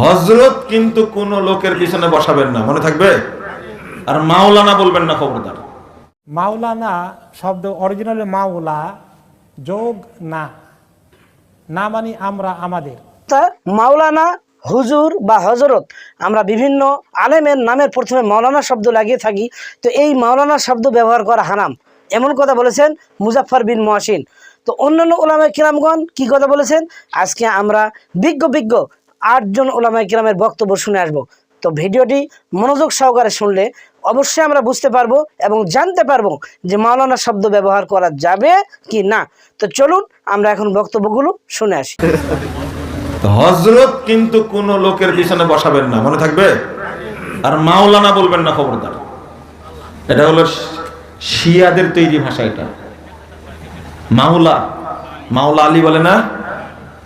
হজরত কিন্তু কোন লোকের পিছনে বসাবেন না মনে থাকবে? আর মাওলানা বলবেন না খবরদার। মাওলানা শব্দ অরিজিনালি মাওলা যোগ না। না মানি আমরা আমাদের। মাওলানা হুজুর বা হজরত আমরা বিভিন্ন আলেমের নামের প্রথমে মাওলানা শব্দ লাগিয়ে থাকি। তো এই মাওলানা শব্দ ব্যবহার করা হারাম। এমন কথা বলেছেন মুজাফফর বিন মহাসিন। তো অন্যান্য ওলামায় কিরামগণ কি কথা বলেছেন? আজকে আমরা বিজ্ঞ বিজ্ঞ আটজন ওলামায় কিরামের বক্তব্য শুনে আসব। তো ভিডিওটি মনোযোগ সহকারে শুনলে অবশ্যই আমরা বুঝতে পারব এবং জানতে পারব যে মাওলানা শব্দ ব্যবহার করা যাবে কি না। তো চলুন আমরা এখন বক্তব্যগুলো শুনে আসি। হজরত কিন্তু কোন লোকের পিছনে বসাবেন না, মনে থাকবে? আর মাওলানা বলবেন না খবরদার। এটা হলো শিয়াদের তৈরি ভাষা এটা। মাওলা মাওলা আলী বলে না?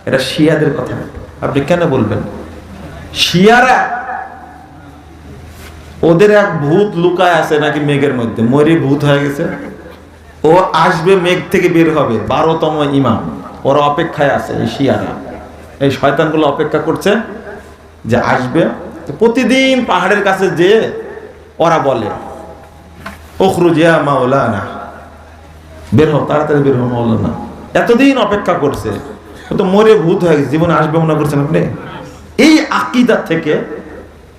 এটা শিয়াদের কথা। আপনি কেন বলবেন? শিয়ারা ওদের এক ভূত লুকায় আছে নাকি মেঘের মধ্যে? মরি ভূত হয়ে গেছে। ও আসবে মেঘ থেকে বের হবে। বারোতম ইমাম। ওরা অপেক্ষায় আছে এই শিয়ারা। এই শয়তানগুলো অপেক্ষা করছে যে আসবে। প্রতিদিন পাহাড়ের কাছে যে ওরা বলে ওখরুজিয়া মাওলানা। বের হও, তাড়াতাড়ি বের হও মাওলানা এতদিন অপেক্ষা করছে তো মরে ভূত হয়ে গেছে, জীবনে আসবে মনে করছেন আপনি? এই আকিদা থেকে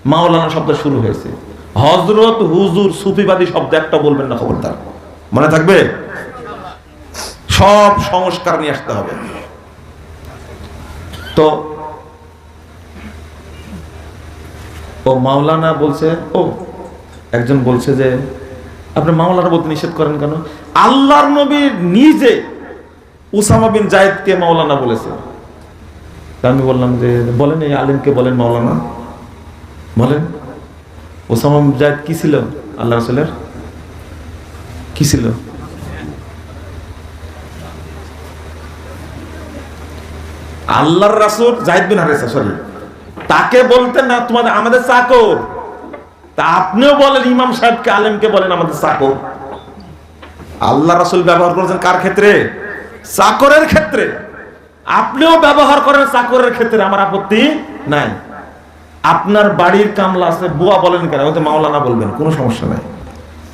মাওলানা শব্দ শুরু হয়েছে। হজরত হুজুর, সুফিবাদী শব্দ একটা বলবেন না খবরদার। মনে থাকবে? সব সংস্কার নিয়ে আসতে হবে। তো, ও মাওলানা বলছে, ও, একজন বলছে যে আপনি মাওলানা বলতে নিষেধ করেন কেন? আল্লাহর নবী নিজে উসামা বিন জায়েদকে মাওলানা বলেছে। আমি বললাম যে, বলেন এই আলিমকে বলেন মাওলানা। বলেন ওসামা জায়েদ কি ছিল? আল্লাহ রসুলের? কি ছিল? আল্লাহর রাসূল জাহিদ বিন হারেসা সরি তাকে বলতেন না, তোমাদের, আমাদের চাকর। তা আপনিও বলেন, ইমাম সাহেবকে, আলেমকে বলেন আমাদের চাকর। আল্লাহ রাসূল ব্যবহার করেছেন কার ক্ষেত্রে? চাকরের ক্ষেত্রে। আপনিও ব্যবহার করেন চাকরের ক্ষেত্রে, আমার আপত্তি নাই। আপনার বাড়ির কামলা আছে, বুয়া বলেন কেন? হয়তো মাওলানা বলবেন, কোনো সমস্যা নাই।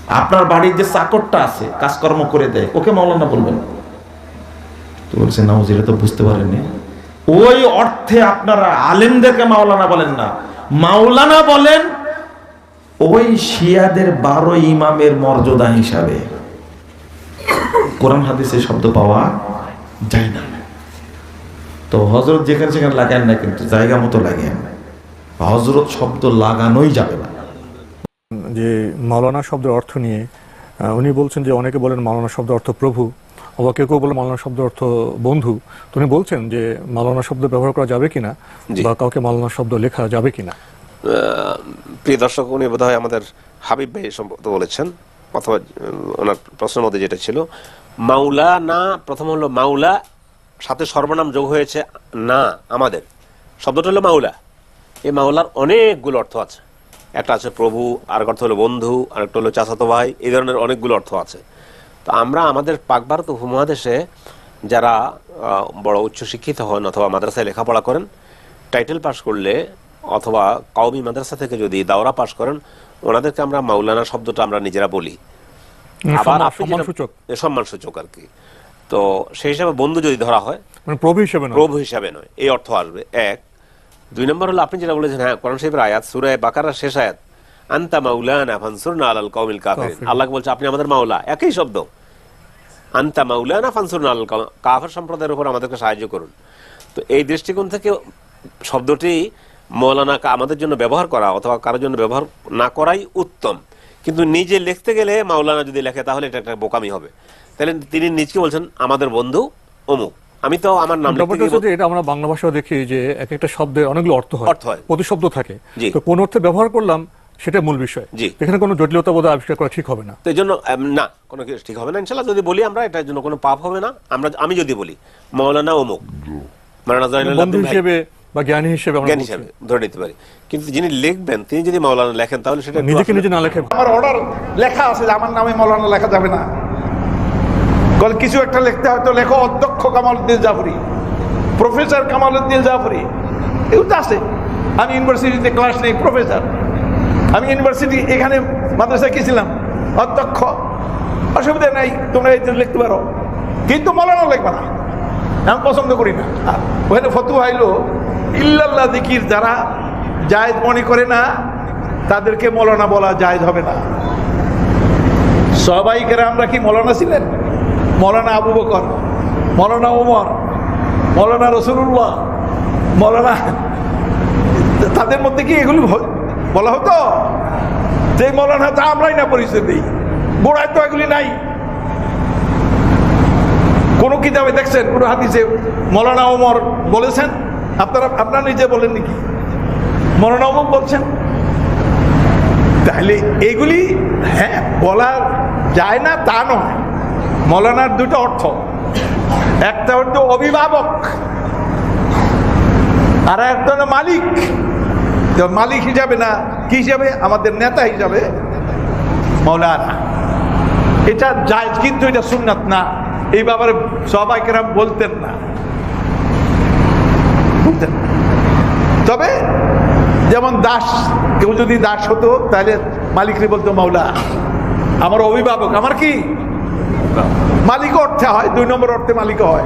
আপনার বাড়ির যে চাকরটা আছে, কাজকর্ম করে দেয়, ওকে মাওলানা বলবেন। তো বলছে নাউজিরা তো বুঝতে পারেননি ওই অর্থে আপনারা আলেমদেরকে মাওলানা বলেন না। মাওলানা বলেন ওই শিয়াদের বারো ইমামের মর্যাদা হিসাবে কোরআন হাদিসে শব্দ পাওয়া যায় না। তো হজরত যেখানে সেখানে লাগান না কিন্তু জায়গা মতো লাগেন। হজরত শব্দ লাগানোই যাবে না। যে মাওলানা শব্দের অর্থ নিয়ে উনি বলছেন যে অনেকে বলেন মাওলানা শব্দ অর্থ প্রভু আবার কেউ কেউ বলে মাওলানা শব্দ অর্থ বন্ধু। তো উনি বলছেন যে মাওলানা শব্দ ব্যবহার করা যাবে কিনা বা কাউকে মাওলানা শব্দ লেখা যাবে কিনা? প্রিয় দর্শক, উনি বোধহয় আমাদের হাবিব ভাই সম্ভবত বলেছেন, অথবা ওনার প্রশ্নের মধ্যে যেটা ছিল, মাওলা না, প্রথম হলো মাওলা, সাথে সর্বনাম যোগ হয়েছে না, আমাদের। শব্দটা হলো মাওলা। এই মাওলার অনেকগুলো অর্থ আছে। একটা আছে প্রভু আর অর্থ হলো বন্ধু আর একটা হলো চাচাতো ভাই, এই ধরনের অনেকগুলো অর্থ আছে। তো আমরা আমাদের পাক ভারত উপমহাদেশে যারা বড় উচ্চশিক্ষিত হন অথবা মাদ্রাসায় লেখাপড়া করেন, টাইটেল পাশ করলে অথবা কওমি মাদ্রাসা থেকে যদি দাওরা পাশ করেন ওনাদেরকে আমরা মাওলানা শব্দটা আমরা নিজেরা বলি। আবার সম্মানসূচক। সম্মানসূচক আর কি। তো সেই হিসাবে বন্ধু যদি ধরা হয় মানে প্রভু হিসেবে নয়। প্রভু হিসাবে নয়। এই অর্থ আসবে। এক। দুই নম্বর হলো আপনি যেটা বলেছেন হ্যাঁ কোরআন শরীফের আয়াত সূরা বাকারার শেষ আয়াত। আনতা মাউলানা ফানসুরনা আলাল কওমিল কাফিরিন। কাফিরিন। আল্লাহ বলছে আপনি আমাদের মাওলা। একই শব্দ। আনতা মাউলানা ফানসুরনা আলাল কাফির সম্প্রদায়ের উপর আমাদেরকে সাহায্য করুন। তো এই দৃষ্টিকোণ থেকে শব্দটি মৌলানা কা- আমাদের জন্য ব্যবহার করা অথবা কারোর জন্য ব্যবহার না করাই উত্তম। কিন্তু নিজে লিখতে গেলে মাওলানা যদি লেখে তাহলে এটা একটা বোকামি হবে। তাহলে তিনি নিজকে বলছেন আমাদের বন্ধু অমুক আমি তো আমার নাম এটা আমরা বাংলা ভাষাও দেখি যে এক একটা শব্দের অনেকগুলো অর্থ হয়। অর্থ হয়। প্রতিশব্দ থাকে। তো কোন অর্থে ব্যবহার করলাম সেটা মূল বিষয়। জি। এখানে কোনো জটিলতা বোধ আবিষ্কার করা ঠিক হবে না। তো এই জন্য না কোনো কিছু ঠিক হবে না। ইনশাল্লাহ যদি বলি আমরা এটার জন্য কোনো পাপ হবে না। আমরা আমি যদি বলি মৌলানা অমুক। মাওলানা হিসেবে বা জ্ঞানী হিসেবে জ্ঞান। হিসাবে ধরে নিতে পারি। কিন্তু যিনি লিখবেন তিনি যদি মাওলানা লেখেন তাহলে সেটা নিজেকে নিজে না লেখে আমার অর্ডার লেখা আছে যে আমার নামে মৌলানা লেখা যাবে না। বল কিছু একটা লিখতে হয়তো লেখো অধ্যক্ষ কামালউদ্দিন জাফরি প্রফেসর কামালউদ্দিন জাফরি এগুলো তো আছে। আমি ইউনিভার্সিটিতে ক্লাস নেই প্রফেসর আমি ইউনিভার্সিটি এখানে মাদ্রাসায় গেছিলাম অধ্যক্ষ। অসুবিধা নাই তোমরা এই লিখতে পারো। কিন্তু মলানো লিখবে না। আমি পছন্দ করি না। ওখানে ফতু আইলো ইল্লাল্লাহ দিকির যারা জায়দ মনে করে না, তাদেরকে মৌলানা বলা জায়দ হবে না। সবাই আমরা কি মৌলানা ছিলেন? মৌলানা আবু বকর, মৌলানা ওমর মৌলানা রসুল্লাহ মৌলানা তাদের মধ্যে কি এগুলি বলা হতো? যে মৌলানা তা আমরাই না পরিচয় দিই। গোড়ায় তো এগুলি নাই। কোন কিতাবে দেখছেন, কোন হাদিসে মৌলানা ওমর বলেছেন? আপনারা আপনারা নিজে বলেন নাকি? ওমর বলছেন। তাহলে এগুলি হ্যাঁ বলা যায় না, তা নয়। মৌলানার দুটো অর্থ। একটা হচ্ছে অভিভাবক, আর একটা হলো মালিক। মালিক হিসাবে না, কি হিসাবে? আমাদের নেতা হিসাবে মৌলানা। এটা যায় কিন্তু এটা সুন্নাত না। এই ব্যাপারে সবাই কেরাম বলতেন না। তবে যেমন দাস, কেউ যদি দাস হতো, তাহলে মালিকরে বলতো, মাওলা, আমার অভিভাবক, আমার কি? মালিক অর্থে হয়, দুই নম্বর অর্থে মালিক হয়।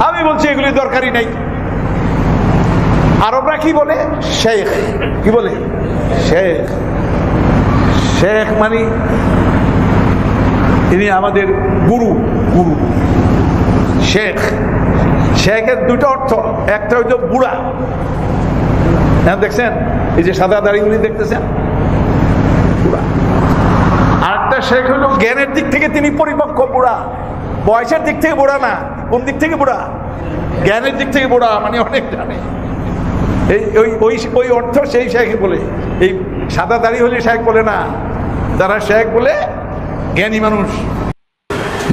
আমি বলছি, এগুলি দরকারই নাই। আরবরা কি বলে? শেখ। কি বলে? শেখ। শেখ মানে ইনি আমাদের গুরু গুরু। শেখ। শেখের দুটো অর্থ, একটা হচ্ছে বুড়া। হ্যাঁ দেখছেন? এই যে সাদা দাড়িগুলি দেখতেছেন? বুড়া। আরেকটা শেখ হলো জ্ঞানের দিক থেকে তিনি পরিপক্ক বুড়া। বয়সের দিক থেকে বুড়া না, কোন দিক থেকে বুড়া? জ্ঞানের দিক থেকে বুড়া মানে অনেক জানে। এই, ওই ওই ওই অর্থ সেই শেখ বলে। এই সাদা দাড়ি হলে শেখ বলে না তারা শেখ বলে, জ্ঞানী মানুষ।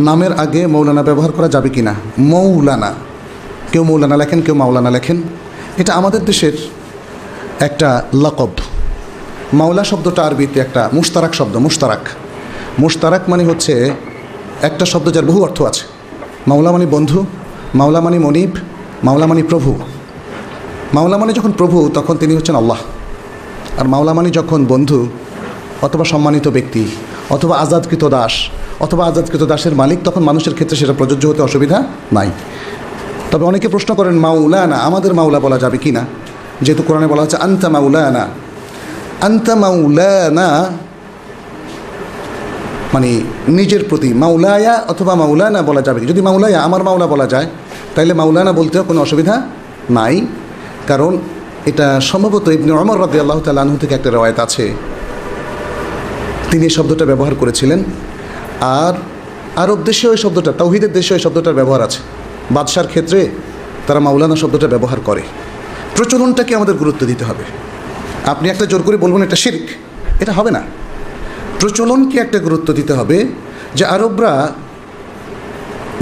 নামের আগে মৌলানা ব্যবহার করা যাবে কি না মৌলানা। কেউ মৌলানা লেখেন, কেউ মাওলানা লেখেন। এটা আমাদের দেশের একটা লকব। মাওলা শব্দটা আরবিতে একটা মুশতারাক শব্দ, মুশতারাক। মুশতারাক মানে হচ্ছে একটা শব্দ যার বহু অর্থ আছে। মাওলা মানে বন্ধু, মাওলা মানে মনিব, মাওলা মানে প্রভু। মাওলা মানে যখন প্রভু, তখন তিনি হচ্ছেন আল্লাহ। আর মাওলা মানে যখন বন্ধু, অথবা সম্মানিত ব্যক্তি, অথবা আজাদকৃত দাস, অথবা আজাদকৃত দাসের মালিক, তখন মানুষের ক্ষেত্রে সেটা প্রযোজ্য হতে অসুবিধা নাই। তবে অনেকে প্রশ্ন করেন মাউলানা আমাদের মাওলা বলা যাবে কি না যেহেতু কোরআনে বলা হচ্ছে, আন্তা মাউলানা আন্তা মাউলানা মানে নিজের প্রতি মাউলায়া অথবা মাউলানা বলা যাবে। যদি মাউলায়া আমার মাওলা বলা যায় তাহলে মাউলানা বলতেও কোনো অসুবিধা নাই। কারণ এটা সম্ভবত ইবনে অমর রদি আল্লাহ তালু থেকে একটা রয়েত আছে। তিনি এই শব্দটা ব্যবহার করেছিলেন। আর আরব দেশেও এই শব্দটা তৌহিদের দেশেও এই শব্দটার ব্যবহার আছে। বাদশার ক্ষেত্রে তারা মাওলানা শব্দটা ব্যবহার করে। প্রচলনটাকে আমাদের গুরুত্ব দিতে হবে। আপনি একটা জোর করে বলবেন এটা শির্ক, এটা হবে না। প্রচলনকে একটা গুরুত্ব দিতে হবে যে আরবরা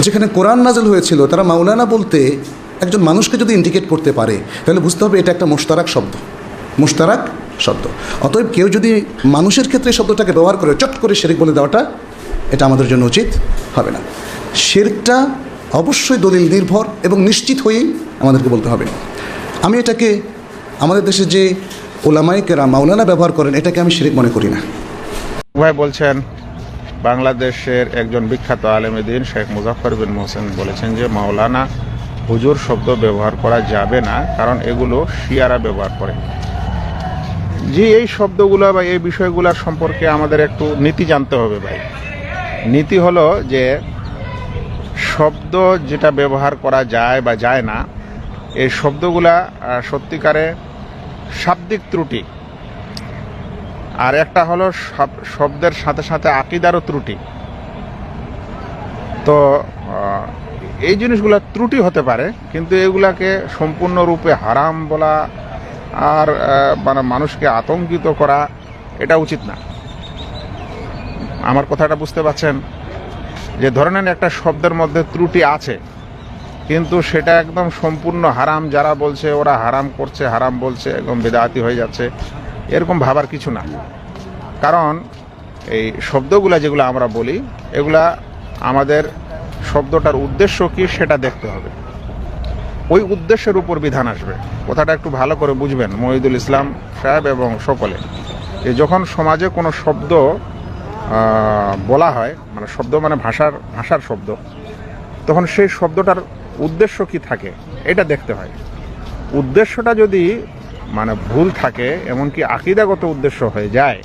যেখানে কোরআন নাজল হয়েছিল, তারা মাওলানা বলতে একজন মানুষকে যদি ইন্ডিকেট করতে পারে, তাহলে বুঝতে হবে এটা একটা মোশতারাক শব্দ মোশতারাক শব্দ। অতএব কেউ যদি মানুষের ক্ষেত্রে শব্দটাকে ব্যবহার করে চট করে শেরিক বলে দেওয়াটা, এটা আমাদের জন্য উচিত হবে না। শেরকটা অবশ্যই দলিল নির্ভর এবং নিশ্চিত হয়েই আমাদেরকে বলতে হবে। আমি এটাকে, আমাদের দেশে যে ওলামাইকেরা মাওলানা ব্যবহার করেন, এটাকে আমি শিরিক মনে করি না। ভাই বলছেন, বাংলাদেশের একজন বিখ্যাত আলেমেদিন শেখ মুজাফর বিন মোহসেন বলেছেন যে, মাওলানা হুজুর শব্দ ব্যবহার করা যাবে না, কারণ এগুলো শিয়ারা ব্যবহার করে। জি, এই শব্দগুলো বা এই বিষয়গুলো সম্পর্কে আমাদের একটু নীতি জানতে হবে ভাই। নীতি হলো যে শব্দ যেটা ব্যবহার করা যায় বা যায় না, এই শব্দগুলা সত্যিকারে শাব্দিক ত্রুটি। আর একটা হলো শব- শব্দের সাথে সাথে আকিদারও ত্রুটি। তো এই জিনিসগুলো ত্রুটি হতে পারে, কিন্তু এগুলাকে সম্পূর্ণরূপে হারাম বলা আর মানে মানুষকে আতঙ্কিত করা এটা উচিত না। আমার কথাটা বুঝতে পারছেন? যে ধরে নেন একটা শব্দের মধ্যে ত্রুটি আছে, কিন্তু সেটা একদম সম্পূর্ণ হারাম, যারা বলছে ওরা হারাম করছে, হারাম বলছে, একদম বেদাতি হয়ে যাচ্ছে, এরকম ভাবার কিছু না। কারণ এই শব্দগুলা যেগুলো আমরা বলি, এগুলা আমাদের শব্দটার উদ্দেশ্য কি সেটা দেখতে হবে। ওই উদ্দেশ্যের উপর বিধান আসবে। কথাটা একটু ভালো করে বুঝবেন মহিদুল ইসলাম সাহেব এবং সকলে। যখন সমাজে কোনো শব্দ বলা হয় মানে শব্দ মানে ভাষার ভাষার শব্দ। তখন সেই শব্দটার উদ্দেশ্য কি থাকে, এটা দেখতে হয়। উদ্দেশ্যটা যদি মানে ভুল থাকে, এমনকি আকিদাগত উদ্দেশ্য হয়ে যায়,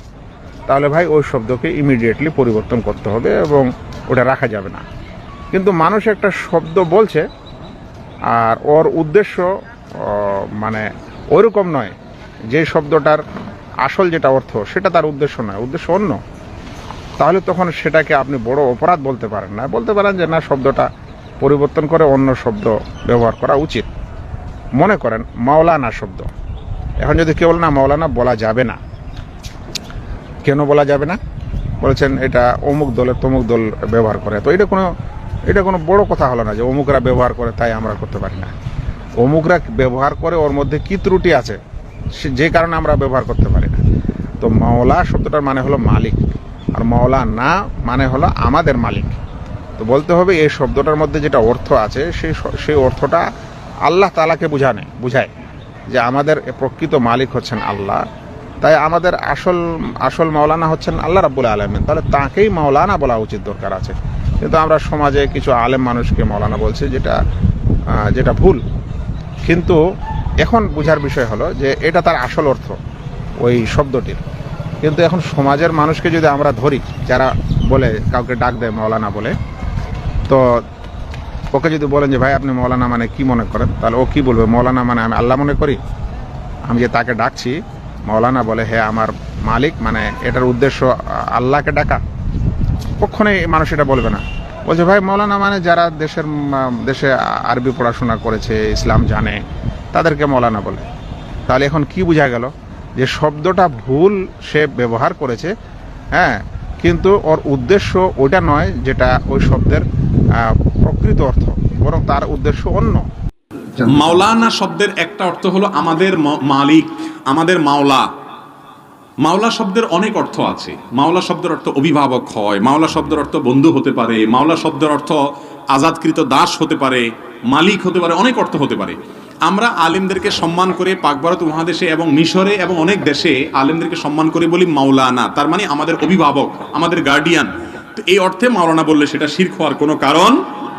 তাহলে ভাই ওই শব্দকে ইমিডিয়েটলি পরিবর্তন করতে হবে এবং ওটা রাখা যাবে না। কিন্তু মানুষ একটা শব্দ বলছে, আর ওর উদ্দেশ্য মানে ওইরকম নয়, যে শব্দটার আসল যেটা অর্থ, সেটা তার উদ্দেশ্য নয়, উদ্দেশ্য অন্য। তাহলে তখন সেটাকে আপনি বড় অপরাধ বলতে পারেন না। বলতে পারেন যে, না, শব্দটা পরিবর্তন করে অন্য শব্দ ব্যবহার করা উচিত। মনে করেন, মাওলানা শব্দ। এখন যদি কেউ না মাওলানা, বলা যাবে না। কেন বলা যাবে না? বলেছেন, এটা অমুক দলের তমুক দল ব্যবহার করে। তো এটা কোনো এটা কোনো বড় কথা হলো না যে, অমুকরা ব্যবহার করে, তাই আমরা করতে পারি না। অমুকরা ব্যবহার করে, ওর মধ্যে কি ত্রুটি আছে? যে কারণে আমরা ব্যবহার করতে পারি না। তো মাওলা শব্দটার মানে হলো মালিক। আর মাওলা না মানে হলো আমাদের মালিক। তো বলতে হবে এই শব্দটার মধ্যে যেটা অর্থ আছে সেই সেই অর্থটা আল্লাহ তালাকে বুঝানে, বুঝায় যে আমাদের প্রকৃত মালিক হচ্ছেন আল্লাহ। তাই আমাদের আসল আসল মাওলানা হচ্ছেন আল্লাহ রাব্বুল আলমিন। তাহলে তাকেই মাওলানা বলা উচিত দরকার আছে। কিন্তু আমরা সমাজে কিছু আলেম মানুষকে মাওলানা বলছি, যেটা যেটা ভুল। কিন্তু এখন বোঝার বিষয় হলো যে এটা তার আসল অর্থ, ওই শব্দটির। কিন্তু এখন সমাজের মানুষকে যদি আমরা ধরি, যারা বলে কাউকে ডাক দেয় মৌলানা বলে, তো ওকে যদি বলেন যে, ভাই, আপনি মৌলানা মানে কি মনে করেন? তাহলে ও কি বলবে? মৌলানা মানে আমি আল্লাহ মনে করি। আমি যে তাকে ডাকছি, মৌলানা বলে হ্যাঁ আমার মালিক মানে এটার উদ্দেশ্য আল্লাহকে ডাকা। কখনোই মানুষ এটা বলবে না। বলছে, ভাই, মৌলানা মানে যারা দেশের, দেশে আরবি পড়াশোনা করেছে, ইসলাম জানে, তাদেরকে মৌলানা বলে। তাহলে এখন কি বোঝা গেল? যে শব্দটা ভুল সে ব্যবহার করেছে হ্যাঁ কিন্তু ওর উদ্দেশ্য ওটা নয় যেটা ওই শব্দের প্রকৃত অর্থ, বরং তার উদ্দেশ্য অন্য। মাওলানা শব্দের একটা অর্থ হলো আমাদের মালিক, আমাদের মাওলা। মাওলা শব্দের অনেক অর্থ আছে। মাওলা শব্দের অর্থ অভিভাবক হয়, মাওলা শব্দের অর্থ বন্ধু হতে পারে, মাওলা শব্দের অর্থ আজাদকৃত দাস হতে পারে, মালিক হতে পারে, অনেক অর্থ হতে পারে। আমরা আলেমদেরকে সম্মান করে পাক ভারত মহাদেশে এবং মিশরে এবং অনেক দেশে আলেমদেরকে সম্মান করে বলি মাওলানা। তার মানে আমাদের অভিভাবক, আমাদের গার্ডিয়ান তো এই অর্থে মাওলানা বললে সেটা শির হওয়ার কোনো কারণ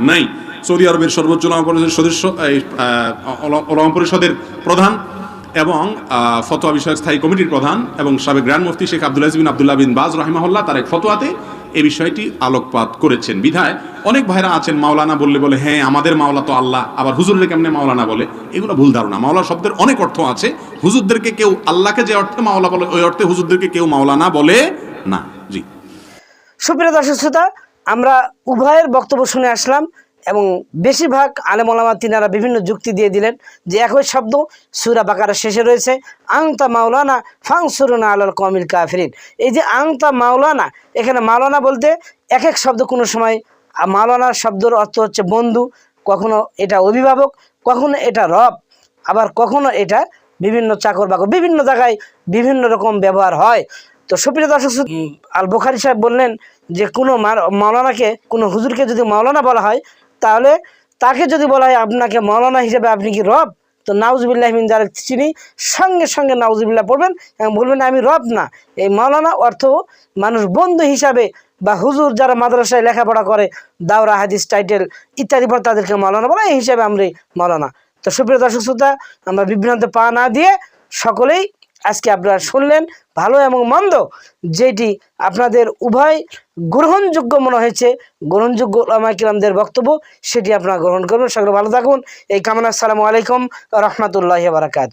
নাই। সৌদি আরবের সর্বোচ্চ ওলামা পরিষদের সদস্য ওলামা পরিষদের প্রধান এবং ফতোয়া বিষয়ক স্থায়ী কমিটির প্রধান এবং সাবেক grand mufti Sheikh Abdul bin Abdullah bin Baz রহিমাহুল্লাহ তার এক ফতোয়াতে এই বিষয়টি আলোকপাত করেছেন। বিধায় অনেক ভাইরা আছেন, মাওলানা বললে বলে হ্যাঁ আমাদের মাওলা তো আল্লাহ, আবার হুজুরের কেমনে মাওলানা বলে? এগুলো ভুল ধারণা। মাওলা শব্দের অনেক অর্থ আছে। হুজুরদেরকে কেউ, আল্লাহকে যে অর্থে মাওলা বলে, ওই অর্থে হুজুরদেরকে কেউ মাওলানা বলে না। জি। সুপ্রিয় দর্শক শ্রোতা, আমরা উভয়ের বক্তব্য শুনে আসলাম। এবং বেশিরভাগ আলেমলামা তিনারা বিভিন্ন যুক্তি দিয়ে দিলেন যে একই শব্দ সুরা বাকারের শেষে রয়েছে আংতা মাওলানা ফাংসুরুনা আলাল কমিল কাফিরিন। এই যে আংতা মাওলানা, এখানে মাওলানা বলতে এক এক শব্দ কোনো সময় মাওলানার শব্দের অর্থ হচ্ছে বন্ধু, কখনো এটা অভিভাবক, কখনো এটা রব, আবার কখনো এটা বিভিন্ন চাকর বাকর, বিভিন্ন জায়গায় বিভিন্ন রকম ব্যবহার হয়। তো সুপ্রিয় দর্শক আল বুখারি সাহেব বললেন যে কোনো মাওলানাকে, কোনো হুজুরকে যদি মাওলানা বলা হয় তাহলে তাকে যদি বলা হয় আপনাকে মাওলানা হিসেবে আপনি কি রব? তো নাউজুবিল্লাহ মিন যারা চিনি সঙ্গে সঙ্গে নাউজুবিল্লাহ পড়বেন এবং বলবেন, আমি রব না। এই মাওলানা অর্থ মানুষ বন্ধু হিসাবে বা হুজুর যারা মাদ্রাসায় লেখাপড়া করে, দাওরা, হাদিস, টাইটেল ইত্যাদি পর তাদেরকে মাওলানা বলা এই হিসাবে আমরা মাওলানা তো সুপ্রিয় দর্শক শ্রোতা, আমরা বিভ্রান্ত পা না দিয়ে সকলেই আজকে আপনারা শুনলেন ভালো এবং মন্দ যেটি আপনাদের উভয় গ্রহণযোগ্য মনে হয়েছে। গ্রহণযোগ্য আমাকিরামদের বক্তব্য সেটি আপনারা গ্রহণ করবেন। সকলে ভালো থাকুন। এই কামনা, আসসালামু আলাইকুম রহমতুল্লাহ বারাকাত